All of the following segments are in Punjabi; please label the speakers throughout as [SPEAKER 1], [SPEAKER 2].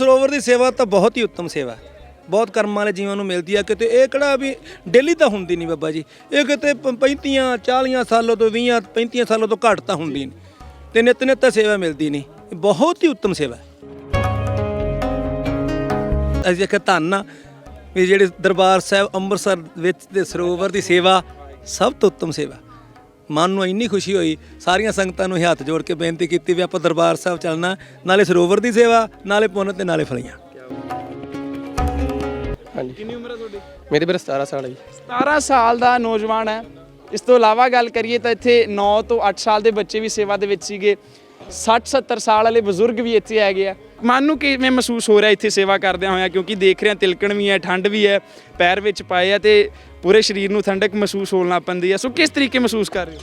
[SPEAKER 1] ਸਰੋਵਰ ਦੀ ਸੇਵਾ ਤਾਂ ਬਹੁਤ ਹੀ ਉੱਤਮ ਸੇਵਾ ਬਹੁਤ ਕਰਮਾਂ ਵਾਲੇ ਜੀਵਾਂ ਨੂੰ ਮਿਲਦੀ ਆ ਕਿਤੇ ਇਹ ਕਿਹੜਾ ਵੀ ਡੇਲੀ ਤਾਂ ਹੁੰਦੀ ਨਹੀਂ ਬਾਬਾ ਜੀ। ਇਹ ਕਿਤੇ 35 40 ਸਾਲਾਂ ਤੋਂ 20 35 ਸਾਲਾਂ ਤੋਂ ਘੱਟ ਤਾਂ ਹੁੰਦੀ ਨਹੀਂ। ਤੇ ਨਿਤ ਨਿਤ ਤਾਂ ਸੇਵਾ ਮਿਲਦੀ ਨਹੀਂ। ਇਹ ਬਹੁਤ ਹੀ ਉੱਤਮ ਸੇਵਾ ਅਸੀਂ ਆਖਿਆ ਧੰਨ ਆ ਵੀ ਜਿਹੜੇ ਦਰਬਾਰ ਸਾਹਿਬ ਅੰਮ੍ਰਿਤਸਰ ਵਿੱਚ ਦੇ ਸਰੋਵਰ ਦੀ ਸੇਵਾ ਸਭ ਤੋਂ ਉੱਤਮ ਸੇਵਾ। ਮਨ ਨੂੰ ਇੰਨੀ ਖੁਸ਼ੀ ਹੋਈ ਸਾਰੀਆਂ ਸੰਗਤਾਂ ਨੂੰ ਹੱਥ ਜੋੜ ਕੇ ਬੇਨਤੀ ਕੀਤੀ ਵੀ ਆਪਾਂ ਦਰਬਾਰ ਸਾਹਿਬ ਚੱਲਣਾ ਨਾਲੇ ਸਰੋਵਰ ਦੀ ਸੇਵਾ ਨਾਲੇ ਪੁੰਨ ਤੇ ਨਾਲੇ ਫਲੀਆਂ।
[SPEAKER 2] ਹਾਂਜੀ।
[SPEAKER 3] ਕਿੰਨੀ ਉਮਰ ਹੈ ਤੁਹਾਡੀ?
[SPEAKER 2] ਮੇਰੇ ਵੀਰ 17 ਸਾਲ ਹੈ ਜੀ।
[SPEAKER 3] 17 ਸਾਲ ਦਾ ਨੌਜਵਾਨ ਹੈ। ਇਸ ਤੋਂ ਇਲਾਵਾ ਗੱਲ ਕਰੀਏ ਤਾਂ ਇੱਥੇ 9 ਤੋਂ 8 ਸਾਲ ਦੇ ਬੱਚੇ ਵੀ ਸੇਵਾ ਦੇ ਵਿੱਚ ਸੀਗੇ। 60 70 ਸਾਲ ਵਾਲੇ ਬਜ਼ੁਰਗ ਵੀ ਇੱਥੇ ਹੈਗੇ ਆ। ਮਨ ਨੂੰ ਕਿਵੇਂ ਮਹਿਸੂਸ ਹੋ ਰਿਹਾ ਇੱਥੇ ਸੇਵਾ ਕਰਦਿਆਂ ਹੋਇਆ, ਕਿਉਂਕਿ ਦੇਖ ਰਹੇ ਹਾਂ ਤਿਲਕਣ ਵੀ ਹੈ, ਠੰਡ ਵੀ ਹੈ, ਪੈਰ ਵਿੱਚ ਪਾਏ ਆ ਤੇ ਪੂਰੇ ਸਰੀਰ ਨੂੰ ਠੰਡਕ ਮਹਿਸੂਸ ਹੋਣ ਲੱਗ ਪੈਂਦੀ ਹੈ। ਸੋ ਕਿਸ ਤਰੀਕੇ ਮਹਿਸੂਸ ਕਰ ਰਹੇ ਹੋ?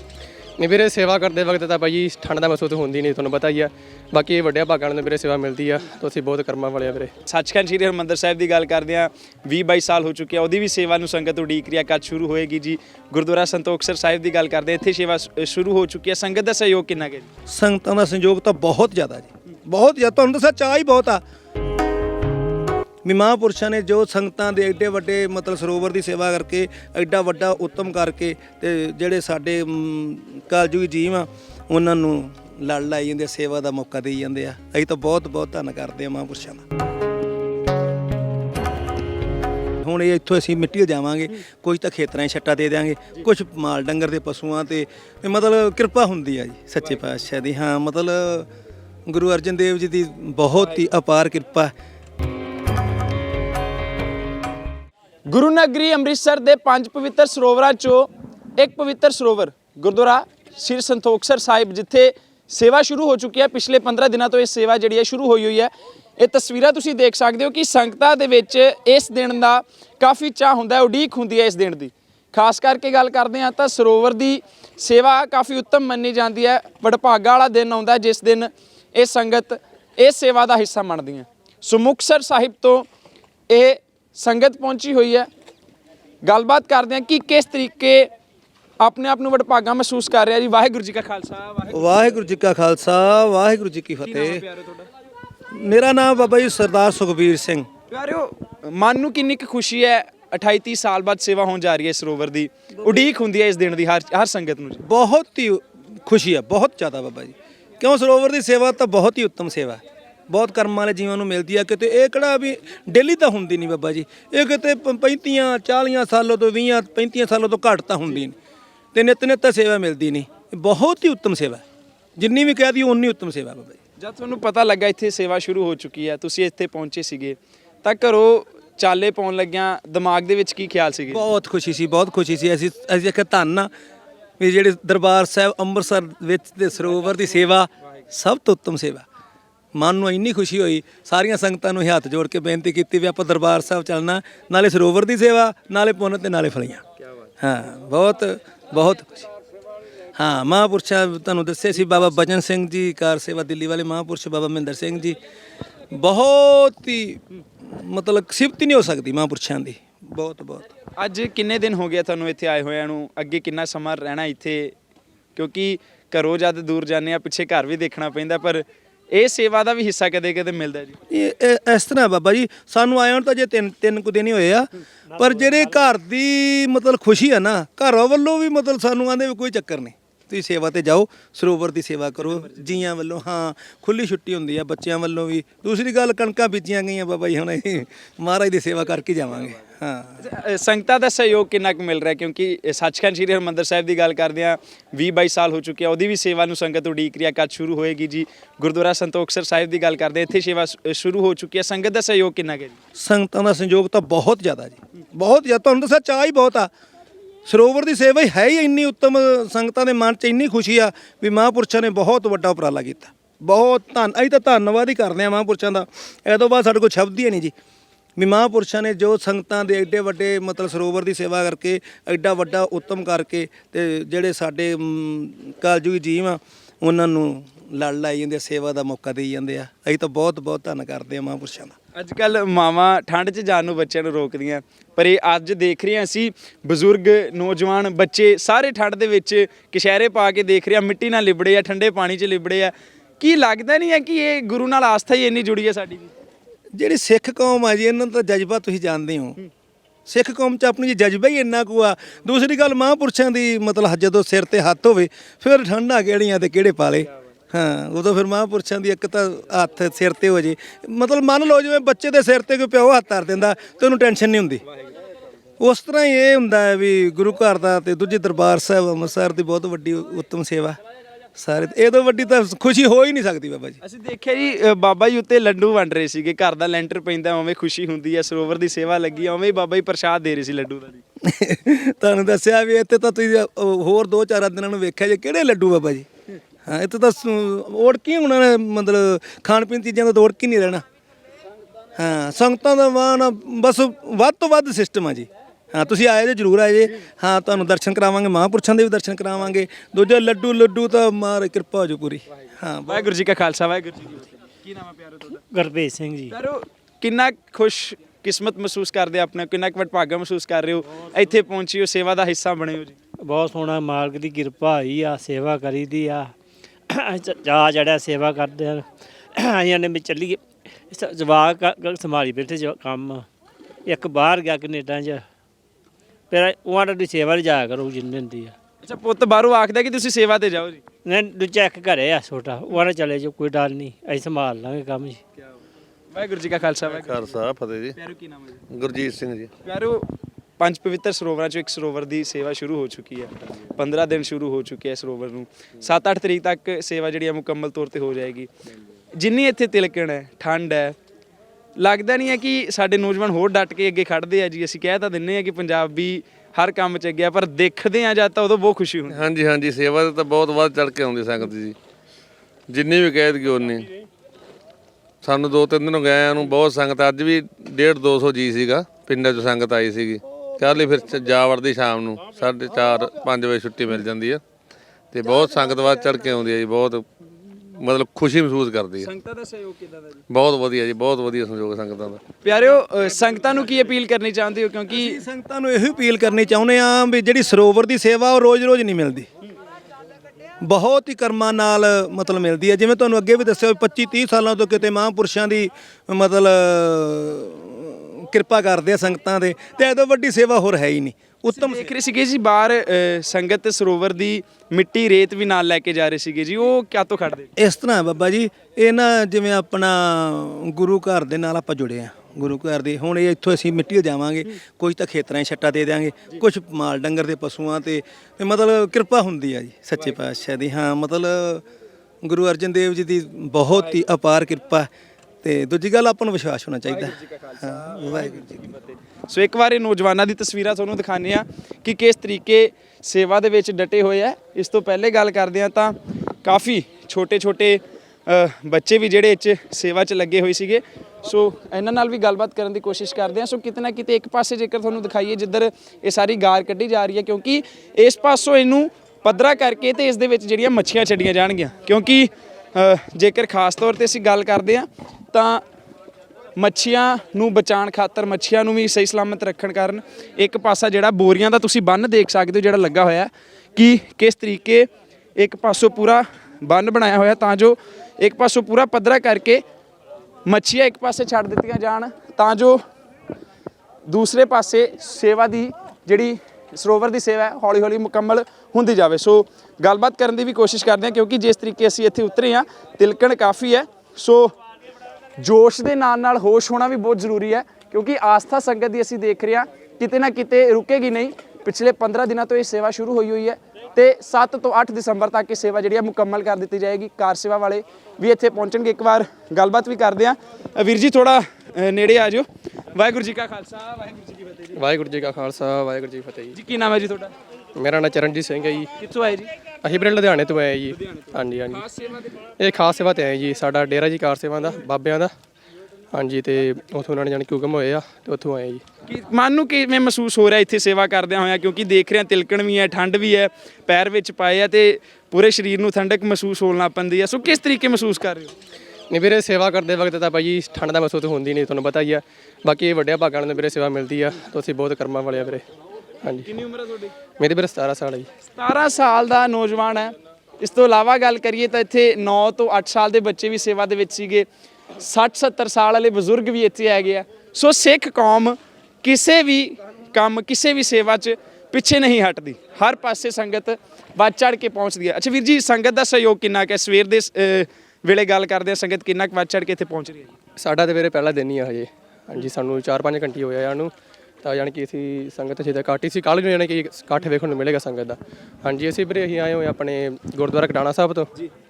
[SPEAKER 2] ਨਹੀਂ ਵੀਰੇ ਸੇਵਾ ਕਰਦੇ ਵਕਤ ਤਾਂ ਭਾਈ ਠੰਡ ਦਾ ਮਹਿਸੂਸ ਹੁੰਦੀ ਨਹੀਂ ਤੁਹਾਨੂੰ ਪਤਾ ਹੀ ਆ। ਬਾਕੀ ਇਹ ਵੱਡਿਆਂ ਭਾਗਾਂ ਨੂੰ ਵੀਰੇ ਸੇਵਾ ਮਿਲਦੀ ਆ ਤੁਸੀਂ ਬਹੁਤ ਕਰਮਾਂ ਵਾਲੇ ਆ ਵੀਰੇ।
[SPEAKER 3] ਸੱਚਖੰਡ ਸ੍ਰੀ ਹਰਿਮੰਦਰ ਸਾਹਿਬ ਦੀ ਗੱਲ ਕਰਦੇ ਹਾਂ 20 22 ਸਾਲ ਹੋ ਚੁੱਕੇ ਆ ਉਹਦੀ ਵੀ ਸੇਵਾ ਨੂੰ ਸੰਗਤ ਉਡੀਕ ਰਹੀ ਆ ਕਦ ਸ਼ੁਰੂ ਹੋਏਗੀ ਜੀ। ਗੁਰਦੁਆਰਾ ਸੰਤੋਖਸਰ ਸਾਹਿਬ ਦੀ ਗੱਲ ਕਰਦੇ ਹਾਂ, ਇੱਥੇ ਸੇਵਾ ਸ਼ੁਰੂ ਹੋ ਚੁੱਕੀ ਹੈ ਸੰਗਤ ਦਾ ਸਹਿਯੋਗ ਕਿੰਨਾ ਕੁ ਹੈ ਜੀ?
[SPEAKER 1] ਸੰਗਤਾਂ ਦਾ ਸੰਯੋਗ ਤਾਂ ਬਹੁਤ ਜ਼ਿਆਦਾ ਜੀ। ਬਹੁਤ ਜ਼ਿਆਦਾ ਤੁਹਾਨੂੰ ਦੱਸਿਆ ਚਾਹ ਹੀ ਬਹੁਤ ਆ। ਵੀ ਮਹਾਂਪੁਰਸ਼ਾਂ ਨੇ ਜੋ ਸੰਗਤਾਂ ਦੇ ਐਡੇ ਵੱਡੇ ਮਤਲਬ ਸਰੋਵਰ ਦੀ ਸੇਵਾ ਕਰਕੇ ਐਡਾ ਵੱਡਾ ਉੱਤਮ ਕਰਕੇ ਤੇ ਜਿਹੜੇ ਸਾਡੇ ਮ, ਜੀਵ ਆ ਉਹਨਾਂ ਨੂੰ ਲੜ ਲਾਈ ਜਾਂਦੇ ਆ, ਸੇਵਾ ਦਾ ਮੌਕਾ ਦੇਈ ਜਾਂਦੇ ਆ। ਅਸੀਂ ਤਾਂ ਬਹੁਤ ਬਹੁਤ ਧੰਨ ਕਰਦੇ ਆ ਮਹਾਂਪੁਰਸ਼ਾਂ ਦਾ। ਹੁਣ ਇਹ ਇੱਥੋਂ ਅਸੀਂ ਮਿੱਟੀ ਜਾਵਾਂਗੇ ਕੁਝ ਤਾਂ ਖੇਤਰਾਂ 'ਚ ਛੱਟਾ ਦੇ ਦਿਆਂਗੇ ਕੁਝ ਮਾਲ ਡੰਗਰ ਦੇ ਪਸ਼ੂਆਂ ਤੇ ਮਤਲਬ ਕਿਰਪਾ ਹੁੰਦੀ ਆ ਜੀ ਸੱਚੇ ਪਾਤਸ਼ਾਹ ਦੀ। ਹਾਂ ਮਤਲਬ ਗੁਰੂ ਅਰਜਨ ਦੇਵ ਜੀ ਦੀ ਬਹੁਤ ਹੀ ਅਪਾਰ ਕਿਰਪਾ।
[SPEAKER 3] ਗੁਰੂ ਨਗਰੀ ਅੰਮ੍ਰਿਤਸਰ ਦੇ ਪੰਜ ਪਵਿੱਤਰ ਸਰੋਵਰਾਂ ਚੋਂ ਇੱਕ ਪਵਿੱਤਰ ਸਰੋਵਰ, ਗੁਰਦੁਆਰਾ ਸ੍ਰੀ ਸੰਤੋਖਸਰ ਸਾਹਿਬ, ਜਿੱਥੇ ਸੇਵਾ ਸ਼ੁਰੂ ਹੋ ਚੁੱਕੀ ਹੈ। ਪਿਛਲੇ 15 ਦਿਨਾਂ ਤੋਂ ਇਹ ਸੇਵਾ ਜਿਹੜੀ ਹੈ ਸ਼ੁਰੂ ਹੋਈ ਹੋਈ ਹੈ। ਇਹ ਤਸਵੀਰਾਂ ਤੁਸੀਂ ਦੇਖ ਸਕਦੇ ਹੋ ਕਿ ਸੰਗਤਾਂ ਦੇ ਵਿੱਚ ਇਸ ਦਿਨ ਦਾ ਕਾਫੀ ਚਾਹ ਹੁੰਦਾ ਹੈ, ਉਡੀਕ ਹੁੰਦੀ ਹੈ ਇਸ ਦਿਨ ਦੀ। ਖਾਸ ਕਰਕੇ ਗੱਲ ਕਰਦੇ ਹਾਂ ਤਾਂ ਸਰੋਵਰ ਦੀ ਸੇਵਾ ਕਾਫੀ ਉੱਤਮ ਮੰਨੀ ਜਾਂਦੀ ਹੈ। ਵਡਭਾਗਾ ਵਾਲਾ ਦਿਨ ਆਉਂਦਾ ਜਿਸ ਦਿਨ ਇਹ ਸੰਗਤ ਇਸ ਸੇਵਾ ਦਾ ਹਿੱਸਾ ਬਣਦੀ ਹੈ। ਸੋ ਮੁਕਤਸਰ ਸਾਹਿਬ ਤੋਂ ਇਹ ਸੰਗਤ ਪਹੁੰਚੀ ਹੋਈ ਹੈ। ਗੱਲਬਾਤ ਕਰਦੇ ਹਾਂ ਕਿ ਕਿਸ ਤਰੀਕੇ ਆਪਣੇ ਆਪ ਨੂੰ ਵਡਭਾਗਾ ਮਹਿਸੂਸ ਕਰ ਰਿਹਾ ਜੀ। ਵਾਹਿਗੁਰੂ ਜੀ ਕਾ ਖਾਲਸਾ ਵਾਹਿਗੁਰੂ
[SPEAKER 1] ਜੀ ਕਾ ਖਾਲਸਾ ਵਾਹਿਗੁਰੂ ਜੀ ਕੀ ਫਤਿਹ। ਮੇਰਾ ਨਾਮ ਬਾਬਾ ਜੀ ਸਰਦਾਰ ਸੁਖਬੀਰ ਸਿੰਘ।
[SPEAKER 3] ਪਿਆਰਿਓ ਮਨ ਨੂੰ ਕਿੰਨੀ ਕੁ ਖੁਸ਼ੀ ਹੈ 28 30 ਸਾਲ ਬਾਅਦ ਸੇਵਾ ਹੋਣ ਜਾ ਰਹੀ ਹੈ ਸਰੋਵਰ ਦੀ। ਉਡੀਕ ਹੁੰਦੀ ਹੈ ਇਸ ਦਿਨ ਦੀ ਹਰ ਹਰ ਸੰਗਤ ਨੂੰ
[SPEAKER 1] ਬਹੁਤ ਹੀ ਖੁਸ਼ੀ ਹੈ ਬਹੁਤ ਜ਼ਿਆਦਾ ਬਾਬਾ ਜੀ। ਕਿਉਂ ਸਰੋਵਰ ਦੀ ਸੇਵਾ ਤਾਂ ਬਹੁਤ ਹੀ ਉੱਤਮ ਸੇਵਾ ਹੈ। ਬਹੁਤ ਕਰਮਾਂ ਵਾਲੇ ਜੀਵਾਂ ਨੂੰ ਮਿਲਦੀ ਆ ਕਿਤੇ ਇਹ ਕਿਹੜਾ ਵੀ ਡੇਲੀ ਤਾਂ ਹੁੰਦੀ ਨਹੀਂ ਬਾਬਾ ਜੀ। ਇਹ ਕਿਤੇ 35 40 ਸਾਲਾਂ ਤੋਂ 20 35 ਸਾਲਾਂ ਤੋਂ ਘੱਟ ਤਾਂ ਹੁੰਦੀ ਨਹੀਂ। ਤੇ ਨਿਤ ਨਿਤ ਤਾਂ ਸੇਵਾ ਮਿਲਦੀ ਨਹੀਂ। ਇਹ ਬਹੁਤ ਹੀ ਉੱਤਮ ਸੇਵਾ ਜਿੰਨੀ ਵੀ ਕਹਿ ਦਈਏ ਉਨੀ ਉੱਤਮ ਸੇਵਾ ਬਾਬਾ ਜੀ।
[SPEAKER 3] ਜਦ ਤੁਹਾਨੂੰ ਪਤਾ ਲੱਗਾ ਇੱਥੇ ਸੇਵਾ ਸ਼ੁਰੂ ਹੋ ਚੁੱਕੀ ਹੈ ਤੁਸੀਂ ਇੱਥੇ ਪਹੁੰਚੇ ਸੀਗੇ ਤਾਂ ਘਰੋਂ ਚਾਲੇ ਪਾਉਣ ਲੱਗਿਆਂ ਦਿਮਾਗ ਦੇ ਵਿੱਚ ਕੀ ਖਿਆਲ ਸੀਗੇ?
[SPEAKER 1] ਬਹੁਤ ਖੁਸ਼ੀ ਸੀ ਬਹੁਤ ਖੁਸ਼ੀ ਸੀ। ਅਸੀਂ ਅਸੀਂ ਆਖਿਆ ਧੰਨ ਆ ਵੀ ਜਿਹੜੇ ਦਰਬਾਰ ਸਾਹਿਬ ਅੰਮ੍ਰਿਤਸਰ ਵਿੱਚ ਦੇ ਸਰੋਵਰ ਦੀ ਸੇਵਾ ਸਭ ਤੋਂ ਉੱਤਮ ਸੇਵਾ। ਮਨ ਨੂੰ ਇੰਨੀ ਖੁਸ਼ੀ ਹੋਈ ਸਾਰੀਆਂ ਸੰਗਤਾਂ ਨੂੰ ਹੱਥ ਜੋੜ ਕੇ ਬੇਨਤੀ ਕੀਤੀ ਵੀ ਆਪਾਂ ਦਰਬਾਰ ਸਾਹਿਬ ਚੱਲਣਾ ਨਾਲੇ ਸਰੋਵਰ ਦੀ ਸੇਵਾ ਨਾਲੇ ਪੁੰਨ ਤੇ ਨਾਲੇ ਫਲੀਆਂ। ਹਾਂ। ਬਹੁਤ ਬਹੁਤ ਹਾਂ ਮਹਾਂਪੁਰਸ਼ਾਂ ਤੁਹਾਨੂੰ ਦੱਸਿਆ ਸੀ ਬਾਬਾ ਬਚਨ ਸਿੰਘ ਜੀ ਕਾਰ ਸੇਵਾ ਦਿੱਲੀ ਵਾਲੇ ਮਹਾਂਪੁਰਸ਼ ਬਾਬਾ ਮਹਿੰਦਰ ਸਿੰਘ ਜੀ। ਬਹੁਤ ਹੀ ਮਤਲਬ ਸਿਫਤ ਨਹੀਂ ਹੋ ਸਕਦੀ ਮਹਾਂਪੁਰਸ਼ਾਂ ਦੀ। ਬਹੁਤ ਬਹੁਤ।
[SPEAKER 3] ਅੱਜ ਕਿੰਨੇ ਦਿਨ ਹੋ ਗਏ ਤੁਹਾਨੂੰ ਇੱਥੇ ਆਏ ਹੋਇਆਂ ਨੂੰ? ਅੱਗੇ ਕਿੰਨਾ ਸਮਾਂ ਰਹਿਣਾ ਇੱਥੇ? ਕਿਉਂਕਿ ਘਰੋਂ ਜਦ ਦੂਰ ਜਾਂਦੇ ਆ ਪਿੱਛੇ ਘਰ ਵੀ ਦੇਖਣਾ ਪੈਂਦਾ ਪਰ ਇਹ ਸੇਵਾ ਦਾ ਵੀ ਹਿੱਸਾ ਕਦੇ ਕਦੇ ਮਿਲਦਾ ਜੀ।
[SPEAKER 1] ਇਹ ਇਹ ਇਸ ਤਰ੍ਹਾਂ ਬਾਬਾ ਜੀ, ਸਾਨੂੰ ਆਏ ਹੁਣ ਤਾਂ ਜੇ ਤਿੰਨ ਤਿੰਨ ਕੁ ਦਿਨ ਹੀ ਹੋਏ ਆ, ਪਰ ਜਿਹੜੇ ਘਰ ਦੀ ਮਤਲਬ ਖੁਸ਼ੀ ਆ ਨਾ, ਘਰ ਵੱਲੋਂ ਵੀ ਮਤਲਬ ਸਾਨੂੰ ਆਂਦੇ ਵੀ ਕੋਈ ਚੱਕਰ ਨਹੀਂ। ਤੁਸੀਂ ਸੇਵਾ ਤੇ ਜਾਓ ਸਰੋਵਰ ਦੀ ਸੇਵਾ ਕਰੋ। ਜੀਆਂ ਵੱਲੋਂ ਹਾਂ ਖੁੱਲੀ ਛੁੱਟੀ ਹੁੰਦੀ ਆ ਬੱਚਿਆਂ ਵੱਲੋਂ ਵੀ। ਦੂਸਰੀ ਗੱਲ ਕਣਕਾਂ ਬੀਜੀਆਂ ਗਈਆਂ ਬਾਬਾ ਜੀ ਹੁਣ ਅਸੀਂ ਮਹਾਰਾਜ ਦੀ ਸੇਵਾ ਕਰਕੇ ਜਾਵਾਂਗੇ। ਹਾਂ।
[SPEAKER 3] ਸੰਗਤਾਂ ਦਾ ਸਹਿਯੋਗ ਕਿੰਨਾ ਕੁ ਮਿਲ ਰਿਹਾ? ਕਿਉਂਕਿ ਸੱਚਖੰਡ ਸ੍ਰੀ ਹਰਿਮੰਦਰ ਸਾਹਿਬ ਦੀ ਗੱਲ ਕਰਦੇ ਆ 20 22 ਸਾਲ ਹੋ ਚੁੱਕੇ ਆ ਉਹਦੀ ਵੀ ਸੇਵਾ ਨੂੰ ਸੰਗਤ ਉਡੀਕ ਰਹੀ ਆ ਸ਼ੁਰੂ ਹੋਏਗੀ ਜੀ। ਗੁਰਦੁਆਰਾ ਸੰਤੋਖਸਰ ਸਾਹਿਬ ਦੀ ਗੱਲ ਕਰਦੇ ਆ, ਇੱਥੇ ਸੇਵਾ ਸ਼ੁਰੂ ਹੋ ਚੁੱਕੀ ਹੈ ਸੰਗਤ ਦਾ ਸਹਿਯੋਗ ਕਿੰਨਾ ਕੁ ਜੀ?
[SPEAKER 1] ਸੰਗਤਾਂ ਦਾ ਸੰਯੋਗ ਤਾਂ ਬਹੁਤ ਜ਼ਿਆਦਾ ਜੀ। ਬਹੁਤ ਜ਼ਿਆਦਾ ਤੁਹਾਨੂੰ ਦੱਸਿਆ ਚਾਹ ਹੀ ਬਹੁਤ ਆ। ਸਰੋਵਰ ਦੀ ਸੇਵਾ ਹੀ ਹੈ ਹੀ ਇੰਨੀ ਉੱਤਮ ਸੰਗਤਾਂ ਦੇ ਮਨ 'ਚ ਇੰਨੀ ਖੁਸ਼ੀ ਆ ਵੀ ਮਹਾਂਪੁਰਸ਼ਾਂ ਨੇ ਬਹੁਤ ਵੱਡਾ ਉਪਰਾਲਾ ਕੀਤਾ। ਬਹੁਤ ਧੰਨ ਅਸੀਂ ਤਾਂ ਧੰਨਵਾਦ ਹੀ ਕਰਦੇ ਆ ਮਹਾਂਪੁਰਸ਼ਾਂ ਦਾ। ਇਹ ਤੋਂ ਬਾਅਦ ਸਾਡੇ ਕੋਲ ਸ਼ਬਦ ਹੀ ਨਹੀਂ ਜੀ। ਵੀ ਮਹਾਂਪੁਰਸ਼ਾਂ ਨੇ ਜੋ ਸੰਗਤਾਂ ਦੇ ਐਡੇ ਵੱਡੇ ਮਤਲਬ ਸਰੋਵਰ ਦੀ ਸੇਵਾ ਕਰਕੇ ਐਡਾ ਵੱਡਾ ਉੱਤਮ ਕਰਕੇ ਤੇ ਜਿਹੜੇ ਸਾਡੇ ਮ, ਜੀਵ ਆ ਉਹਨਾਂ ਨੂੰ ਲੜ ਲਾਈ ਜਾਂਦੇ ਆ, ਸੇਵਾ ਦਾ ਮੌਕਾ ਦੇਈ ਜਾਂਦੇ ਆ। ਅਸੀਂ ਤਾਂ ਬਹੁਤ ਬਹੁਤ ਧੰਨ ਕਰਦੇ ਆ ਮਹਾਂਪੁਰਸ਼ਾਂ ਦਾ।
[SPEAKER 3] ਅੱਜ ਕੱਲ ਮਾਵਾਂ ਠੰਡ 'ਚ ਜਾਣ ਨੂੰ ਬੱਚਿਆਂ ਨੂੰ ਰੋਕਦੀਆਂ। ਪਰ ਇਹ ਅੱਜ ਦੇਖ ਰਹੇ ਹਾਂ ਅਸੀਂ ਬਜ਼ੁਰਗ ਨੌਜਵਾਨ ਬੱਚੇ ਸਾਰੇ ਠੰਡ ਦੇ ਵਿੱਚ ਕਿਸ਼ਹਿਰੇ ਪਾ ਕੇ ਦੇਖ ਰਹੇ ਆ ਮਿੱਟੀ ਨਾਲ ਲਿਬੜੇ ਆ ਠੰਡੇ ਪਾਣੀ 'ਚ ਲਿਬੜੇ ਆ। ਕੀ ਲੱਗਦਾ ਨਹੀਂ ਹੈ ਕਿ ਇਹ ਗੁਰੂ ਨਾਲ ਆਸਥਾ ਹੀ ਇੰਨੀ ਜੁੜੀ ਹੈ ਸਾਡੀ
[SPEAKER 1] ਜਿਹੜੀ ਸਿੱਖ ਕੌਮ ਆ ਜੀ ਇਹਨਾਂ ਦਾ ਜਜ਼ਬਾ ਤੁਸੀਂ ਜਾਣਦੇ ਹੋ। ਸਿੱਖ ਕੌਮ 'ਚ ਆਪਣੀ ਜੀ ਜਜ਼ਬਾ ਹੀ ਇੰਨਾ ਕੁ ਆ। ਦੂਸਰੀ ਗੱਲ ਮਹਾਂਪੁਰਸ਼ਾਂ ਦੀ ਮਤਲਬ ਜਦੋਂ ਸਿਰ ਤੇ ਹੱਥ ਹੋਵੇ ਫਿਰ ਠੰਡਾ ਕਿਹੜੀਆਂ ਤੇ ਕਿਹੜੇ ਪਾਲੇ? ਹਾਂ ਉਦੋਂ ਫਿਰ ਮਹਾਂਪੁਰਸ਼ਾਂ ਦੀ ਇੱਕ ਤਾਂ ਹੱਥ ਸਿਰ ਤੇ ਹੋ ਜੇ। ਮਤਲਬ ਮੰਨ ਲਓ ਜਿਵੇਂ ਬੱਚੇ ਦੇ ਸਿਰ ਤੇ ਕੋਈ ਪਿਓ ਹੱਥ ਧਰ ਦਿੰਦਾ ਤੇ ਉਹਨੂੰ ਟੈਨਸ਼ਨ ਨਹੀਂ ਹੁੰਦੀ। ਉਸ ਤਰ੍ਹਾਂ ਹੀ ਇਹ ਹੁੰਦਾ ਹੈ ਵੀ ਗੁਰੂ ਘਰ ਦਾ ਤੇ ਦੂਜੇ ਦਰਬਾਰ ਸਾਹਿਬ ਅੰਮ੍ਰਿਤਸਰ ਦੀ ਬਹੁਤ ਵੱਡੀ ਉੱਤਮ ਸੇਵਾ। ਸਾਰੇ ਇਹ ਤੋਂ ਵੱਡੀ ਤਾਂ ਖੁਸ਼ੀ ਹੋ ਹੀ ਨਹੀਂ ਸਕਦੀ ਬਾਬਾ ਜੀ।
[SPEAKER 3] ਅਸੀਂ ਦੇਖਿਆ ਜੀ ਅ, ਬਾਬਾ ਜੀ ਉੱਤੇ ਲੱਡੂ ਵੰਡ ਰਹੇ ਸੀਗੇ। ਘਰ ਦਾ ਲੈਂਟਰ ਪੈਂਦਾ ਉਵੇਂ ਖੁਸ਼ੀ ਹੁੰਦੀ ਹੈ ਸਰੋਵਰ ਦੀ ਸੇਵਾ ਲੱਗੀ ਉਵੇਂ ਹੀ ਬਾਬਾ ਜੀ ਪ੍ਰਸ਼ਾਦ ਦੇ ਰਹੇ ਸੀ ਲੱਡੂ ਦਾ ਜੀ।
[SPEAKER 1] ਤੁਹਾਨੂੰ ਦੱਸਿਆ ਵੀ ਇੱਥੇ ਤਾਂ ਤੁਸੀਂ ਹੋਰ ਦੋ ਚਾਰ ਦਿਨਾਂ ਨੂੰ ਵੇਖਿਆ ਜੇ ਕਿਹੜੇ ਲੱਡੂ ਬਾਬਾ ਜੀ? ਹਾਂ ਇੱਥੇ ਤਾਂ ਓੜਕੀ ਉਹਨਾਂ ਨੇ ਮਤਲਬ ਖਾਣ ਪੀਣ ਚੀਜ਼ਾਂ ਦਾ ਤਾਂ ਓੜਕੀ ਨਹੀਂ ਰਹਿਣਾ। ਹਾਂ ਸੰਗਤਾਂ ਦਾ ਮਾਨ ਬਸ ਵੱਧ ਤੋਂ ਵੱਧ ਸਿਸਟਮ ਆ ਜੀ। ਹਾਂ ਤੁਸੀਂ ਆਏ ਜੇ ਜਰੂਰ ਆਏ ਜੇ। ਹਾਂ ਤੁਹਾਨੂੰ ਦਰਸ਼ਨ ਕਰਾਵਾਂਗੇ ਮਹਾਂਪੁਰਸ਼ਾਂ ਦੇ ਵੀ ਦਰਸ਼ਨ ਕਰਾਵਾਂਗੇ। ਦੂਜੇ ਲੱਡੂ ਲੱਡੂ ਤਾਂ ਮਾਰ ਕਿਰਪਾ ਹੋ ਜੋ ਪੂਰੀ। ਹਾਂ
[SPEAKER 3] ਵਾਹਿਗੁਰੂ ਜੀ ਕਾ ਖਾਲਸਾ ਵਾਹਿਗੁਰੂ ਜੀ ਕੀ ਫਤਿਹ। ਕੀ ਨਾਮ ਹੈ ਪਿਆਰੋ ਤੁਹਾਡਾ?
[SPEAKER 4] ਗੁਰਭੇਜ ਸਿੰਘ ਜੀ।
[SPEAKER 3] ਪਿਆਰੋ ਕਿੰਨਾ ਖੁਸ਼ ਕਿਸਮਤ ਮਹਿਸੂਸ ਕਰਦੇ ਆਪਣਾ ਕਿੰਨਾ ਕੁ ਵਡਭਾਗਾ ਮਹਿਸੂਸ ਕਰ ਰਹੇ ਹੋ? ਇੱਥੇ ਪਹੁੰਚੀ ਹੋ ਸੇਵਾ ਦਾ ਹਿੱਸਾ ਬਣੇ ਹੋ ਜੀ।
[SPEAKER 4] ਬਹੁਤ ਸੋਹਣਾ ਮਾਲਕ ਦੀ ਕਿਰਪਾ ਹੋਈ ਆ ਸੇਵਾ ਕਰੀਦੀ ਆ। ਜਾ ਜੜਿਆ ਸੇਵਾ ਕਰਦੇ ਆ ਅਸੀਂ ਨੇ ਵੀ ਚੱਲੀਏ। ਇਸ ਜਵਾਕ ਸੰਭਾਲੀ ਬੈਠੇ ਜੋ ਕੰਮ। ਇੱਕ ਬਾਹਰ ਗਿਆ ਕੈਨੇਡਾ 'ਚ ਫਿਰ ਉਹਨਾਂ ਦੀ ਸੇਵਾ ਲਈ ਜਾਇਆ ਕਰੋ ਜਿੰਨੇ ਹੁੰਦੀ ਆ।
[SPEAKER 3] ਅੱਛਾ ਪੁੱਤ ਬਾਹਰੋਂ ਆਖਦਾ ਕਿ ਤੁਸੀਂ ਸੇਵਾ ਤੇ ਜਾਓ ਜੀ।
[SPEAKER 4] ਨਹੀਂ ਦੂਜਾ ਇੱਕ ਘਰੇ ਆ ਛੋਟਾ ਉਹਨਾਂ ਚਲੇ ਜੋ ਕੋਈ ਡਰ ਨਹੀਂ ਅਸੀਂ ਸੰਭਾਲ ਲਾਂਗੇ ਕੰਮ ਜੀ।
[SPEAKER 3] ਵਾਹਿਗੁਰੂ ਜੀ ਕਾ ਖਾਲਸਾ ਵਾਹਿਗੁਰੂ
[SPEAKER 5] ਖਾਲਸਾ ਫਤਿਹ ਜੀ।
[SPEAKER 3] ਪਿਆਰੋ ਕੀ ਨਾਮ ਹੈ ਜੀ?
[SPEAKER 5] ਗੁਰਜੀਤ ਸਿੰਘ ਜੀ।
[SPEAKER 3] ਪਿਆਰੋ ਪੰਜ ਪਵਿੱਤਰ ਸਰੋਵਰਾਂ ਚੋਂ ਇੱਕ ਸਰੋਵਰ ਦੀ ਸੇਵਾ ਸ਼ੁਰੂ ਹੋ ਚੁੱਕੀ ਹੈ। 15 ਦਿਨ ਸ਼ੁਰੂ ਹੋ ਚੁੱਕੇ ਹੈ ਸਰੋਵਰ ਨੂੰ। 7-8 ਤਰੀਕ ਤੱਕ ਸੇਵਾ ਜਿਹੜੀ ਹੈ ਮੁਕੰਮਲ ਤੌਰ ਤੇ ਹੋ ਜਾਏਗੀ। ਜਿੰਨੀ ਇੱਥੇ ਤਿਲਕਣ ਹੈ, ਠੰਡ ਹੈ, ਲੱਗਦਾ ਨਹੀਂ ਹੈ ਕਿ ਸਾਡੇ ਨੌਜਵਾਨ ਹੋਰ ਡਟ ਕੇ ਅੱਗੇ ਖੜਦੇ ਆ ਜੀ। ਅਸੀਂ ਕਹਿ ਤਾਂ ਦਿੰਨੇ ਆ ਕਿ ਪੰਜਾਬੀ ਹਰ ਕੰਮ 'ਚ ਅੱਗੇ ਆ, ਪਰ ਦੇਖਦੇ ਆ ਜਦ ਤਾਂ ਉਦੋਂ ਬਹੁਤ ਖੁਸ਼ੀ ਹੁੰਦੀ।
[SPEAKER 5] ਹਾਂਜੀ ਹਾਂਜੀ, ਸੇਵਾ ਤਾਂ ਬਹੁਤ ਵੱਧ ਚੜ ਕੇ ਆਉਂਦੀ ਸੰਗਤ ਜੀ। ਜਿੰਨੀ ਵੀ ਕਹਿ ਦਈਏ ਉਨੀ ਸਾਨੂੰ ਦੋ ਤਿੰਨ ਦਿਨ ਹੋ ਗਏ ਆ ਨੂੰ, ਬਹੁਤ ਸੰਗਤ, ਅੱਜ ਵੀ 1.5 200 ਜੀ ਸੀਗਾ, ਪਿੰਡਾਂ 'ਚ ਸੰਗਤ ਆਈ ਸੀਗੀ। ਕੱਲ੍ਹ ਹੀ ਫਿਰ ਜਾ ਵੜਦੀ ਸ਼ਾਮ ਨੂੰ 4:30 5 ਵਜੇ ਛੁੱਟੀ ਮਿਲ ਜਾਂਦੀ ਆ। ਤੇ ਬਹੁਤ ਸੰਗਤ ਵੱਧ ਚੜ ਕੇ ਆਉਂਦੀ ਹੈ ਜੀ ਬਹੁਤ ਮਤਲਬ ਖੁਸ਼ੀ ਮਹਿਸੂਸ ਕਰਦੀ ਹੈ
[SPEAKER 3] ਸੰਗਤਾਂ ਦਾ ਸਹਿਯੋਗ ਕਿਦਾਂ ਦਾ ਜੀ?
[SPEAKER 5] ਬਹੁਤ ਵਧੀਆ ਜੀ ਬਹੁਤ ਵਧੀਆ ਸੰਯੋਗ ਸੰਗਤਾਂ ਦਾ।
[SPEAKER 3] ਪਿਆਰਿਓ ਅ, ਸੰਗਤਾਂ ਨੂੰ ਕੀ ਅਪੀਲ ਕਰਨੀ ਚਾਹੁੰਦੇ ਹੋ? ਕਿਉਂਕਿ
[SPEAKER 1] ਅਸੀਂ ਸੰਗਤਾਂ ਨੂੰ ਇਹੋ ਅਪੀਲ ਕਰਨੀ ਚਾਹੁੰਦੇ ਆ ਵੀ ਜਿਹੜੀ ਸਰੋਵਰ ਦੀ ਸੇਵਾ ਉਹ ਰੋਜ਼-ਰੋਜ਼ ਨਹੀਂ ਮਿਲਦੀ। ਬਹੁਤ ਹੀ ਕਰਮਾਂ ਨਾਲ ਮਤਲਬ ਮਿਲਦੀ ਹੈ ਜਿਵੇਂ ਤੁਹਾਨੂੰ ਅੱਗੇ ਵੀ ਦੱਸਿਆ 25 30 ਸਾਲਾਂ ਤੋਂ ਕਿਤੇ ਮਹਾਂਪੁਰਸ਼ਾਂ ਦੀ ਮਤਲਬ ਕਿਰਪਾ ਕਰਦੇ ਆ ਸੰਗਤਾਂ ਦੇ ਤੇ ਇਹਦੋਂ ਵੱਡੀ ਸੇਵਾ ਹੋਰ ਹੈ ਹੀ ਨਹੀਂ। ਉੱਤਮ
[SPEAKER 3] ਦੇਖ ਰਹੇ ਸੀਗੇ ਜੀ ਬਾਹਰ ਅ, ਸੰਗਤ ਸਰੋਵਰ ਦੀ ਮਿੱਟੀ ਰੇਤ ਵੀ ਨਾਲ ਲੈ ਕੇ ਜਾ ਰਹੇ ਸੀਗੇ ਜੀ ਉਹ ਕਿਆ ਤੋਂ ਖੜਦੇ
[SPEAKER 1] ਇਸ ਤਰ੍ਹਾਂ ਹੈ ਬਾਬਾ ਜੀ ਇਹ ਨਾ ਜਿਵੇਂ ਆਪਣਾ ਗੁਰੂ ਘਰ ਦੇ ਨਾਲ ਆਪਾਂ ਜੁੜੇ ਆ। ਗੁਰੂ ਘਰ ਦੇ ਹੁਣ ਇਹ ਇੱਥੋਂ ਅਸੀਂ ਮਿੱਟੀ ਲਿਜਾਵਾਂਗੇ ਕੁਝ ਤਾਂ ਖੇਤਰਾਂ 'ਚ ਛੱਟਾ ਦੇ ਦਿਆਂਗੇ ਕੁਝ ਮਾਲ ਡੰਗਰ ਦੇ ਪਸ਼ੂਆਂ ਤੇ ਤੇ ਮਤਲਬ ਕਿਰਪਾ ਹੁੰਦੀ ਆ ਜੀ ਸੱਚੇ ਪਾਤਸ਼ਾਹ ਦੀ। ਹਾਂ ਮਤਲਬ ਗੁਰੂ ਅਰਜਨ ਦੇਵ ਜੀ ਦੀ ਬਹੁਤ ਹੀ ਅਪਾਰ ਕਿਰਪਾ। ਤੇ ਦੂਜੀ ਗੱਲ ਆਪਾਂ ਨੂੰ ਵਿਸ਼ਵਾਸ ਹੋਣਾ ਚਾਹੀਦਾ। ਹਾਂ ਵਾਹਿਗੁਰੂ ਜੀ ਕੀ ਫਤਿਹ।
[SPEAKER 3] ਸੋ ਇੱਕ ਵਾਰ ਇਹ ਨੌਜਵਾਨਾਂ ਦੀ ਤਸਵੀਰਾਂ ਤੁਹਾਨੂੰ ਦਿਖਾਉਂਦੇ ਆ ਕਿ ਕਿਸ ਤਰੀਕੇ ਸੇਵਾ ਦੇ ਵਿੱਚ ਡਟੇ ਹੋਏ ਆ। ਇਸ ਤੋਂ ਪਹਿਲੇ ਗੱਲ ਕਰਦੇ ਆ ਤਾਂ ਕਾਫੀ ਛੋਟੇ ਛੋਟੇ ਬੱਚੇ ਵੀ ਜਿਹੜੇ ਇੱਚ ਸੇਵਾ 'ਚ ਲੱਗੇ ਹੋਏ ਸੀਗੇ। ਸੋ ਇਹਨਾਂ ਨਾਲ ਵੀ ਗੱਲਬਾਤ ਕਰਨ ਦੀ ਕੋਸ਼ਿਸ਼ ਕਰਦੇ ਆ ਸੋ ਕਿਤੇ ਨਾ ਕਿਤੇ ਇੱਕ ਪਾਸੇ ਜੇਕਰ ਤੁਹਾਨੂੰ ਦਿਖਾਈਏ ਜਿੱਧਰ ਇਹ ਸਾਰੀ ਗਾਰ ਕੱਢੀ ਜਾ ਰਹੀ ਹੈ ਕਿਉਂਕਿ ਇਸ ਪਾਸੋਂ ਇਹਨੂੰ ਪੱਧਰਾ ਕਰਕੇ ਤੇ ਇਸ ਦੇ ਵਿੱਚ ਜਿਹੜੀਆਂ ਮੱਛੀਆਂ ਛੱਡੀਆਂ ਜਾਣਗੀਆਂ। ਕਿਉਂਕਿ ਅ, ਜੇਕਰ ਖਾਸ ਤੌਰ ਤੇ ਅਸੀਂ ਗੱਲ ਕਰਦੇ ਆ ਤਾਂ ਮੱਛੀਆਂ ਨੂੰ ਬਚਾਉਣ ਖਾਤਰ, ਮੱਛੀਆਂ ਨੂੰ ਵੀ ਸਹੀ ਸਲਾਮਤ ਰੱਖਣ ਕਾਰਨ ਇੱਕ ਪਾਸਾ ਜਿਹੜਾ ਬੋਰੀਆਂ ਦਾ ਤੁਸੀਂ ਬੰਨ ਦੇਖ ਸਕਦੇ ਹੋ ਜਿਹੜਾ ਲੱਗਾ ਹੋਇਆ ਕਿ ਕਿਸ ਤਰੀਕੇ ਇੱਕ ਪਾਸੋਂ ਪੂਰਾ ਬੰਨ ਬਣਾਇਆ ਹੋਇਆ ਤਾਂ ਜੋ ਇੱਕ ਪਾਸੋਂ ਪੂਰਾ ਪੱਧਰਾ ਕਰਕੇ ਮੱਛੀਆਂ ਇੱਕ ਪਾਸੇ ਛੱਡ ਦਿੱਤੀਆਂ ਜਾਣ, ਤਾਂ ਜੋ ਦੂਸਰੇ ਪਾਸੇ ਸੇਵਾ ਦੀ ਜਿਹੜੀ ਸਰੋਵਰ ਦੀ ਸੇਵਾ ਹੈ ਹੌਲੀ ਹੌਲੀ ਮੁਕੰਮਲ ਹੁੰਦੀ ਜਾਵੇ। ਸੋ ਗੱਲਬਾਤ ਕਰਨ ਦੀ ਵੀ ਕੋਸ਼ਿਸ਼ ਕਰਦੇ ਹਾਂ ਕਿਉਂਕਿ ਜਿਸ ਤਰੀਕੇ ਅਸੀਂ ਇੱਥੇ ਉਤਰੇ ਹਾਂ, ਤਿਲਕਣ ਕਾਫੀ ਹੈ। ਸੋ ਜੋਸ਼ ਦੇ ਨਾਲ ਨਾਲ ਹੋਸ਼ ਹੋਣਾ ਵੀ ਬਹੁਤ ਜ਼ਰੂਰੀ ਹੈ ਕਿਉਂਕਿ ਆਸਥਾ ਸੰਗਤ ਦੀ ਅਸੀਂ ਦੇਖ ਰਹੇ ਹਾਂ ਕਿਤੇ ਨਾ ਕਿਤੇ ਰੁਕੇਗੀ ਨਹੀਂ। ਪਿਛਲੇ 15 ਦਿਨਾਂ ਤੋਂ ਇਹ ਸੇਵਾ ਸ਼ੁਰੂ ਹੋਈ ਹੋਈ ਹੈ ਤੇ 7 ਤੋਂ 8 ਦਸੰਬਰ ਤੱਕ ਇਹ ਸੇਵਾ ਜਿਹੜੀ ਹੈ ਮੁਕੰਮਲ ਕਰ ਦਿੱਤੀ ਜਾਏਗੀ। ਕਾਰ ਸੇਵਾ ਵਾਲੇ ਵੀ ਇੱਥੇ ਪਹੁੰਚਣਗੇ। ਇੱਕ ਵਾਰ ਗੱਲਬਾਤ ਵੀ ਕਰਦੇ ਆ ਵੀਰ ਜੀ ਥੋੜਾ ਨੇੜੇ ਆ ਜਾਓ ਵਾਹਿਗੁਰੂ ਜੀ ਕਾ ਖਾਲਸਾ ਵਾਹਿਗੁਰੂ ਜੀ ਕੀ ਫਤਿਹ ਜੀ।
[SPEAKER 2] ਵਾਹਿਗੁਰੂ ਜੀ ਕਾ ਖਾਲਸਾ ਵਾਹਿਗੁਰੂ ਜੀ ਕੀ ਫਤਿਹ ਜੀ।
[SPEAKER 3] ਜੀ ਕੀ ਨਾਮ ਹੈ ਜੀ ਤੁਹਾਡਾ?
[SPEAKER 2] ਮੇਰਾ ਨਾਮ ਚਰਨਜੀਤ ਸਿੰਘ ਹੈ ਜੀ।
[SPEAKER 3] ਕਿੱਥੋਂ ਆਏ ਜੀ?
[SPEAKER 2] ਅਸੀਂ ਵੀਰੇ ਲੁਧਿਆਣੇ ਤੋਂ ਆਏ ਜੀ। ਹਾਂਜੀ ਹਾਂਜੀ। ਇਹ ਖਾਸ ਸੇਵਾ ਤੇ ਆਏ ਜੀ। ਸਾਡਾ ਡੇਰਾ ਜੀ ਕਾਰ ਸੇਵਾ ਦਾ ਬਾਬਿਆਂ ਦਾ। ਹਾਂਜੀ ਤੇ ਉਥੋਂ ਉਹਨਾਂ ਨੇ ਜਾਣੀ ਕਿ ਹੁਕਮ ਹੋਏ ਆ ਤੇ ਉੱਥੋਂ ਆਏ ਜੀ।
[SPEAKER 3] ਕੀ ਮਨ ਨੂੰ ਕਿਵੇਂ ਮਹਿਸੂਸ ਹੋ ਰਿਹਾ ਇੱਥੇ ਸੇਵਾ ਕਰਦਿਆਂ ਹੋਇਆਂ? ਕਿਉਂਕਿ ਦੇਖ ਰਹੇ ਤਿਲਕਣ ਵੀ ਹੈ ਠੰਡ ਵੀ ਹੈ ਪੈਰ ਵਿੱਚ ਪਾਏ ਆ ਤੇ ਪੂਰੇ ਸਰੀਰ ਨੂੰ ਠੰਡਕ ਮਹਿਸੂਸ ਹੋਣ ਲੱਗ ਪੈਂਦੀ ਹੈ। ਸੋ ਕਿਸ ਤਰੀਕੇ ਮਹਿਸੂਸ ਕਰ ਰਹੇ ਹੋ?
[SPEAKER 2] ਨਹੀਂ ਵੀਰੇ ਸੇਵਾ ਕਰਦੇ ਵਕਤ ਤਾਂ ਭਾਈ ਠੰਡ ਦਾ ਮਹਿਸੂਸ ਹੁੰਦੀ ਨਹੀਂ ਤੁਹਾਨੂੰ ਪਤਾ ਹੀ ਆ ਬਾਕੀ ਇਹ ਵੱਡਿਆਂ ਭਾਗਾਂ ਨੂੰ ਵੀਰੇ ਸੇਵਾ ਮਿਲਦੀ ਆ ਤਾਂ ਅਸੀਂ ਬਹੁਤ ਕਰਮਾਂ ਵਾਲੇ ਆ ਵੀਰੇ। ਹਾਂਜੀ।
[SPEAKER 3] ਕਿੰਨੀ ਉਮਰ ਹੈ ਤੁਹਾਡੀ?
[SPEAKER 2] ਮੇਰੀ ਵੀਰੇ 17 ਸਾਲ ਹੈ ਜੀ।
[SPEAKER 3] 17 ਸਾਲ ਦਾ ਨੌਜਵਾਨ ਹੈ। ਇਸ ਤੋਂ ਇਲਾਵਾ ਗੱਲ ਕਰੀਏ ਤਾਂ ਇੱਥੇ 9 ਤੋਂ 8 ਸਾਲ ਦੇ ਬੱਚੇ ਵੀ ਸੇਵਾ ਦੇ ਵਿੱਚ ਸੀਗੇ। 60 70 ਸਾਲ ਵਾਲੇ ਬਜ਼ੁਰਗ ਵੀ ਇੱਥੇ ਹੈਗੇ ਆ। ਸੋ ਸਿੱਖ ਕੌਮ ਕਿਸੇ ਵੀ ਕੰਮ ਕਿਸੇ ਵੀ ਸੇਵਾ 'ਚ ਪਿੱਛੇ ਨਹੀਂ ਹਟਦੀ। ਹਰ ਪਾਸੇ ਸੰਗਤ ਵੱਧ ਚੜ ਕੇ ਪਹੁੰਚਦੀ ਹੈ। ਅੱਛਾ ਵੀਰ ਜੀ ਸੰਗਤ ਦਾ ਸਹਿਯੋਗ ਕਿੰਨਾ ਕੁ ਸਵੇਰ ਦੇ ਵੇਲੇ ਗੱਲ ਕਰਦੇ ਆ ਸੰਗਤ ਕਿੰਨਾ ਕੁ ਵੱਧ ਚੜ ਕੇ ਇੱਥੇ ਪਹੁੰਚ ਰਹੀ ਹੈ ਜੀ?
[SPEAKER 2] ਸਾਡਾ ਤੇ ਵੀਰੇ ਪਹਿਲਾ ਦਿਨ ਹੀ ਆ ਹਜੇ। ਹਾਂਜੀ ਸਾਨੂੰ 4-5 ਘੰਟੇ ਹੋਏ ਆ ਤਾਂ ਯਾਨੀ ਕਿ ਅਸੀਂ ਸੰਗਤ ਜਿਹਦਾ ਕਾਟੀ ਸੀ। ਕੱਲ੍ਹ ਨੂੰ ਯਾਨੀ ਕਿ ਇਕੱਠ ਵੇਖਣ ਨੂੰ ਮਿਲੇਗਾ ਸੰਗਤ ਦਾ। ਹਾਂਜੀ ਅਸੀਂ ਵੀਰੇ ਅਸੀਂ ਆਏ ਹੋਏ ਆਪਣੇ ਗੁਰਦੁਆਰਾ ਕਟਾਣਾ ਸਾਹਿਬ ਤੋਂ।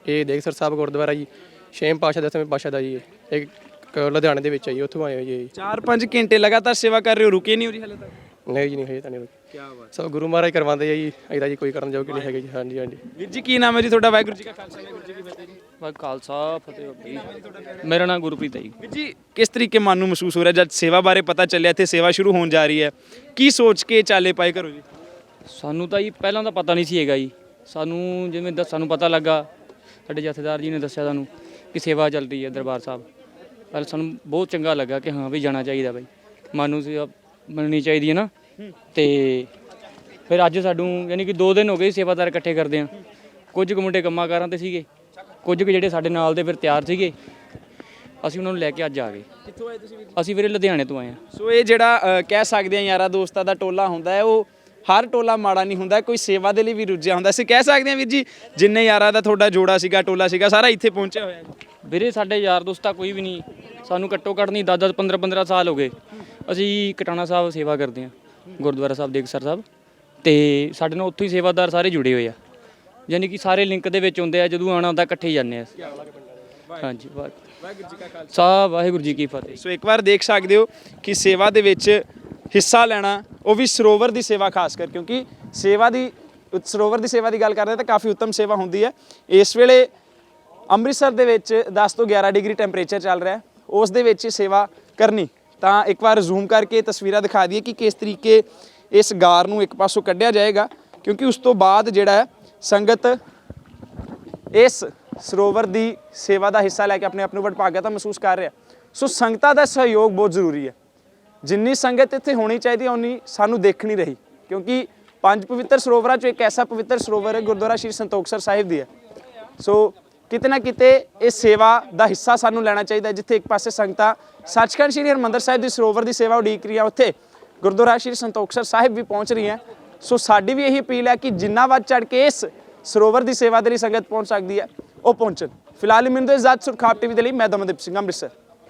[SPEAKER 2] ਇਹ ਦੇਖਸਰ ਸਾਹਿਬ ਗੁਰਦੁਆਰਾ ਜੀ ਛੇਮ ਪਾਸ਼ਾ ਦਸਵੇਂ ਪਾਸ਼ਾ ਦਾ ਜੀ ਇਹ। ਇੱਕ ਲੁਧਿਆਣੇ ਦੇ ਵਿੱਚ ਹੈ ਜੀ ਉੱਥੋਂ ਆਏ ਹੋਏ ਜੀ।
[SPEAKER 3] 4-5 ਘੰਟੇ ਲਗਾਤਾਰ ਸੇਵਾ ਕਰ ਰਹੇ ਹੋ ਰੁਕੇ ਨਹੀਂ ਹੋ ਜੀ ਹਲੇ ਤੱਕ?
[SPEAKER 2] ਨਹੀਂ ਜੀ ਨਹੀਂ ਹੋਏ ਤਾਂ ਨਹੀਂ ਕੀ ਬਾਤ ਸਭ ਗੁਰੂ ਮਹਾਰਾਜ ਕਰਵਾਉਂਦੇ ਆ ਜੀ ਇਹਦਾ ਜੀ ਕੋਈ ਕਰਨ ਜੋਗ ਨਹੀਂ ਹੈਗੇ ਜੀ। ਹਾਂਜੀ ਹਾਂਜੀ।
[SPEAKER 3] ਵੀਰ ਜੀ ਕੀ ਨਾਮ ਹੈ ਜੀ ਤੁਹਾਡਾ? ਵਾਹਿਗੁਰੂ ਜੀ ਕਾ ਖਾਲਸਾ ਵਾਹਿਗੁਰੂ ਜੀ ਕੀ ਫਤਿਹ ਜੀ।
[SPEAKER 6] ਵਾਹਿ ਖਾਲਸਾ ਫਤਿਹ ਬਾਬਾ ਜੀ ਮੇਰਾ ਨਾਮ ਗੁਰਪ੍ਰੀਤ ਹੈ ਜੀ।
[SPEAKER 3] ਵੀਰ ਜੀ ਕਿਸ ਤਰੀਕੇ ਮਨ ਨੂੰ ਮਹਿਸੂਸ ਹੋ ਰਿਹਾ? ਜਦ ਸੇਵਾ ਬਾਰੇ ਪਤਾ ਚੱਲਿਆ ਇੱਥੇ ਸੇਵਾ ਸ਼ੁਰੂ ਹੋਣ ਜਾ ਰਹੀ ਹੈ। ਕੀ ਸੋਚ ਕੇ ਚਾਲੇ ਪਾਏ ਕਰੋ ਜੀ?
[SPEAKER 6] ਸਾਨੂੰ ਤਾਂ ਜੀ ਪਹਿਲਾਂ ਤਾਂ ਪਤਾ ਨਹੀਂ ਸੀ ਹੈਗਾ ਜੀ। ਸਾਨੂੰ ਜਿਵੇਂ ਦੱਸ ਸਾਨੂੰ ਪਤਾ ਲੱਗਾ ਸਾਡੇ ਜਥੇਦਾਰ ਜੀ ਨੇ ਦੱਸਿਆ ਸਾਨੂੰ ਕਿ ਸੇਵਾ ਚੱਲ ਰਹੀ ਹੈ ਦਰਬਾਰ ਸਾਹਿਬ। ਪਰ ਸਾਨੂੰ ਬਹੁਤ ਚੰਗਾ ਲੱਗਾ ਕਿ ਹਾਂ ਵੀ ਜਾਣਾ ਚਾਹੀਦਾ ਬਾਈ। ਮਨ ਨੂੰ ਸੇਵਾ ਮਿਲਣੀ ਚਾਹੀਦੀ ਹੈ ਨਾ। ਤੇ ਫਿਰ ਅੱਜ ਸਾਨੂੰ ਯਾਨੀ ਕਿ 2 ਦਿਨ ਹੋ ਗਏ ਸੇਵਾਦਾਰ ਇਕੱਠੇ ਕਰਦੇ ਆ। ਕੁਝ ਕੁ ਮੁੰਡੇ ਕੰਮਾਂ ਕਾਰਾਂ ਤੇ ਸੀਗੇ। ਕੁਝ ਕੁ ਜਿਹੜੇ ਸਾਡੇ ਨਾਲ ਦੇ ਫਿਰ ਤਿਆਰ ਸੀਗੇ ਅਸੀਂ ਉਹਨਾਂ ਨੂੰ ਲੈ ਕੇ ਅੱਜ ਆ ਗਏ।
[SPEAKER 3] ਕਿੱਥੋਂ ਆਏ ਤੁਸੀਂ
[SPEAKER 6] ਅਸੀਂ ਵੀਰੇ ਲੁਧਿਆਣੇ ਤੋਂ ਆਏ ਆ
[SPEAKER 3] ਸੋ ਇਹ ਜਿਹੜਾ ਅ, ਕਹਿ ਸਕਦੇ ਆ ਯਾਰਾ ਦੋਸਤਾਂ ਦਾ ਟੋਲਾ ਹੁੰਦਾ ਹੈ ਉਹ ਹਰ ਟੋਲਾ ਮਾੜਾ ਨਹੀਂ ਹੁੰਦਾ ਕੋਈ ਸੇਵਾ ਦੇ ਲਈ ਵੀ ਰੁੱਝਿਆ ਹੁੰਦਾ। ਅਸੀਂ ਕਹਿ ਸਕਦੇ ਆ ਵੀਰ ਜੀ ਜਿੰਨੇ ਯਾਰਾਂ ਦਾ ਤੁਹਾਡਾ ਜੋੜਾ ਸੀਗਾ ਟੋਲਾ ਸੀਗਾ ਸਾਰਾ ਇੱਥੇ ਪਹੁੰਚਿਆ ਹੋਇਆ ਹੈ।
[SPEAKER 6] ਵੀਰੇ ਸਾਡੇ ਯਾਰ ਦੋਸਤਾ ਕੋਈ ਵੀ ਨਹੀਂ ਸਾਨੂੰ ਘੱਟੋ ਘੱਟ ਨਹੀਂ 10 10 15 15 ਸਾਲ ਹੋ ਗਏ। ਅਸੀਂ ਕਟਾਣਾ ਸਾਹਿਬ ਸੇਵਾ ਕਰਦੇ ਹਾਂ ਗੁਰਦੁਆਰਾ ਸਾਹਿਬ ਦੇਖਸਰ ਸਾਹਿਬ। ਤੇ ਸਾਡੇ ਨਾਲ ਉੱਥੋਂ ਹੀ ਸੇਵਾਦਾਰ ਸਾਰੇ ਜੁੜੇ ਹੋਏ ਆ। ਯਾਨੀ ਕਿ ਸਾਰੇ ਲਿੰਕ ਦੇ ਵਿੱਚ ਹੁੰਦੇ ਆ ਜਦੋਂ ਆਣਾ ਹੁੰਦਾ ਇਕੱਠੇ ਹੀ ਜਾਂਦੇ ਆ। ਹਾਂਜੀ ਵਾਹਿਗੁਰੂ ਜੀ ਕਾ ਖਾਲਸਾ। ਵਾਹਿਗੁਰੂ ਜੀ ਕੀ ਫਤਿਹ।
[SPEAKER 3] ਸੋ ਇੱਕ ਵਾਰ ਦੇਖ ਸਕਦੇ ਹੋ ਕਿ ਸੇਵਾ ਦੇ ਵਿੱਚ ਹਿੱਸਾ ਲੈਣਾ ਉਹ ਵੀ ਸਰੋਵਰ ਦੀ ਸੇਵਾ ਖਾਸ ਕਰ ਕਿਉਂਕਿ ਸੇਵਾ ਦੀ ਸਰੋਵਰ ਦੀ ਸੇਵਾ ਦੀ ਗੱਲ ਕਰਦੇ ਤਾਂ ਕਾਫੀ ਉੱਤਮ ਸੇਵਾ ਹੁੰਦੀ ਹੈ। ਇਸ ਵੇਲੇ ਅੰਮ੍ਰਿਤਸਰ ਦੇ ਵਿੱਚ 10 ਤੋਂ 11 ਡਿਗਰੀ ਟੈਂਪਰੇਚਰ ਚੱਲ ਰਿਹਾ ਹੈ। ਉਸ ਦੇ ਵਿੱਚ ਸੇਵਾ ਕਰਨੀ। ਤਾਂ ਇੱਕ ਵਾਰ ਜ਼ੂਮ ਕਰਕੇ ਤਸਵੀਰਾਂ ਦਿਖਾ ਦਈਏ ਕਿ ਕਿਸ ਤਰੀਕੇ ਇਸ ਗਾਰ ਨੂੰ ਇੱਕ ਪਾਸੋਂ ਕੱਢਿਆ ਜਾਏਗਾ ਕਿਉਂਕਿ ਉਸ ਤੋਂ ਬਾਅਦ ਜਿਹੜਾ ਹੈ ਸੰਗਤ ਇਸ ਸਰੋਵਰ ਦੀ ਸੇਵਾ ਦਾ ਹਿੱਸਾ ਲੈ ਕੇ ਆਪਣੇ ਆਪ ਨੂੰ ਵਡਭਾਗਿਆ ਮਹਿਸੂਸ ਕਰ ਰਿਹਾ। ਸੋ ਸੰਗਤਾਂ ਦਾ ਸਹਿਯੋਗ ਬਹੁਤ ਜ਼ਰੂਰੀ ਹੈ। ਜਿੰਨੀ ਸੰਗਤ ਇੱਥੇ ਹੋਣੀ ਚਾਹੀਦੀ ਹੈ ਉਨੀ ਸਾਨੂੰ ਦੇਖਣੀ ਰਹੀ। ਕਿਉਂਕਿ ਪੰਜ ਪਵਿੱਤਰ ਸਰੋਵਰਾਂ ਚੋਂ ਇੱਕ ਐਸਾ ਪਵਿੱਤਰ ਸਰੋਵਰ ਹੈ, ਗੁਰਦੁਆਰਾ ਸ਼੍ਰੀ ਸੰਤੋਖਸਰ ਸਾਹਿਬ ਦੀ ਹੈ। ਸੋ ਕਿਤੇ ਨਾ ਕਿਤੇ ਇਹ ਸੇਵਾ ਦਾ ਹਿੱਸਾ ਸਾਨੂੰ ਲੈਣਾ ਚਾਹੀਦਾ ਜਿੱਥੇ ਇੱਕ ਪਾਸੇ ਸੰਗਤਾਂ ਸੱਚਖੰਡ ਸ਼੍ਰੀ ਹਰਿਮੰਦਰ ਸਾਹਿਬ ਦੀ ਸਰੋਵਰ ਦੀ ਸੇਵਾ ਉਡੀਕ ਰਹੀਆਂ, ਉੱਥੇ ਗੁਰਦੁਆਰਾ ਸ਼੍ਰੀ ਸੰਤੋਖਸਰ ਸਾਹਿਬ ਵੀ ਪਹੁੰਚ ਰਹੀਆਂ। ਸੋ ਸਾਡੀ ਵੀ ਇਹੀ ਅਪੀਲ ਹੈ ਕਿ ਜਿੰਨਾ ਵੱਧ ਚੜ ਕੇ ਇਸ ਸਰੋਵਰ ਦੀ ਸੇਵਾ ਦੇ ਲਈ ਸੰਗਤ ਪਹੁੰਚ ਸਕਦੀ ਹੈ, ਉਹ ਪਹੁੰਚਣ। ਫਿਲਹਾਲ ਮੈਨੂੰ ਇਜਾਜ਼ਤ ਸੁਰਖਾਪ ਟੀਵੀ ਦੇ ਲਈ ਮੈਂ ਦਮਨਦੀਪ ਸਿੰਘ, ਅੰਮ੍ਰਿਤਸਰ।